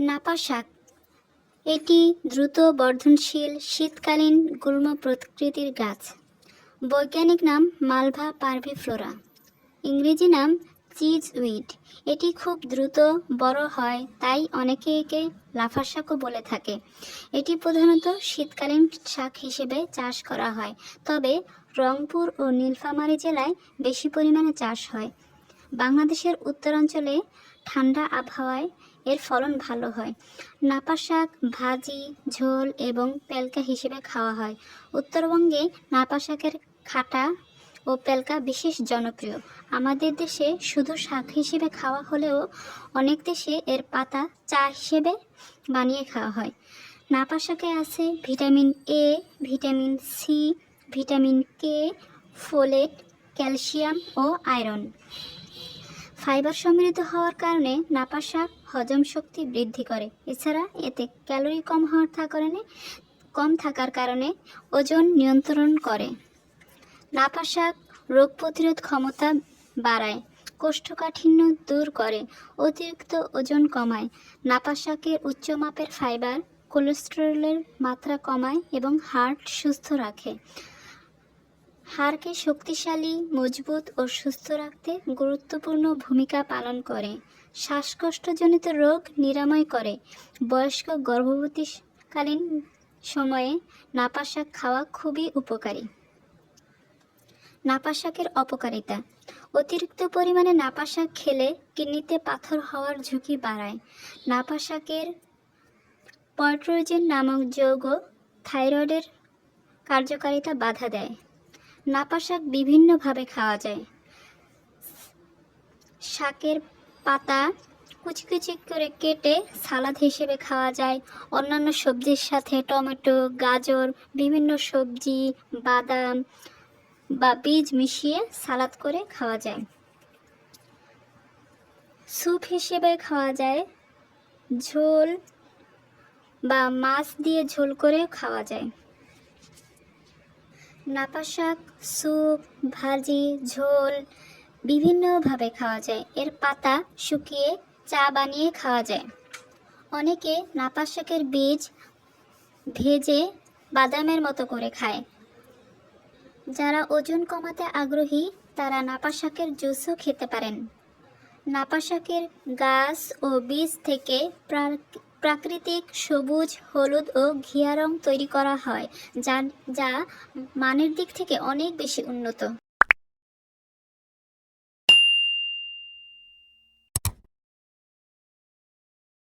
নাপা শাক। এটি দ্রুত বর্ধনশীল, শীতকালীন গুল্ম প্রকৃতির গাছ। বৈজ্ঞানিক নাম মালভা পারভিফ্লোরা। ইংরেজি নাম চিজ উইড। এটি খুব দ্রুত বড় হয়, তাই অনেকে একে লাফা শাকও বলে থাকে। এটি প্রধানত শীতকালীন শাক হিসেবে চাষ করা হয়, তবে রংপুর ও নীলফামারী জেলায় বেশি পরিমাণে চাষ হয়। বাংলাদেশের উত্তরাঞ্চলে ঠান্ডা আবহাওয়ায় এর ফলন ভালো হয়। নাপা শাক, ভাজি, ঝোল এবং পেলকা হিসেবে খাওয়া হয়। উত্তরবঙ্গে নাপা শাকের খাটা ও পেলকা বিশেষ জনপ্রিয়। আমাদের দেশে শুধু শাক হিসেবে খাওয়া হলেও অনেক দেশে এর পাতা চা হিসেবে বানিয়ে খাওয়া হয়। নাপা শাকে আছে vitamin A vitamin C vitamin K folate, calcium O iron. Fibre সমৃদ্ধ হওয়ার কারণে নাপা শাক হজম শক্তি বৃদ্ধি করে। এছাড়া এতে ক্যালোরি কম হওয়ার কারণে, কম থাকার কারণে ওজন নিয়ন্ত্রণ করে। নাপা শাক রোগ প্রতিরোধ ক্ষমতা বাড়ায়, কোষ্ঠকাঠিন্য দূর করে, অতিরিক্ত ওজন কমায়। নাপা শাকের উচ্চ মাপের ফাইবার কোলেস্টেরলের মাত্রা কমায় এবং হার্ট সুস্থ রাখে। হাড়কে শক্তিশালী, মজবুত ও সুস্থ রাখতে গুরুত্বপূর্ণ ভূমিকা পালন করে। শ্বাসকষ্টজনিত রোগ নিরাময় করে। বয়স্ক গর্ভবতীকালীন সময়ে নাপা শাক খাওয়া খুবই উপকারী। নাপা শাকের অপকারিতা। অতিরিক্ত পরিমাণে নাপা শাক খেলে কিডনিতে পাথর হওয়ার ঝুঁকি বাড়ায়। নাপা শাকের পয়ট্রোজেন নামক যৌগ থাইরয়েডের কার্যকারিতা বাধা দেয়। নাপা শাক বিভিন্নভাবে খাওয়া যায়। শাকের পাতা কুচি করে কেটে সালাদ হিসেবে খাওয়া যায়। অন্যান্য সবজির সাথে টমেটো, গাজর, বিভিন্ন সবজি, বাদাম বা বীজ মিশিয়ে সালাদ করে খাওয়া যায়। স্যুপ হিসেবে খাওয়া যায়। ঝোল বা মাছ দিয়ে ঝোল করে খাওয়া যায়। নাপা শাক, স্যুপ, ভাজি, ঝোল বিভিন্নভাবে খাওয়া যায়। এর পাতা শুকিয়ে চা বানিয়ে খাওয়া যায়। অনেকে নাপা শাকের বীজ ভেজে বাদামের মতো করে খায়। যারা ওজন কমাতে আগ্রহী, তারা নাপা শাকের জুসও খেতে পারেন। নাপা শাকের গাছ ও বীজ থেকে প্রাকৃতিক সবুজ, হলুদ ও ঘিয়া রং তৈরি করা হয় যা যা মানের দিক থেকে অনেক বেশি উন্নত।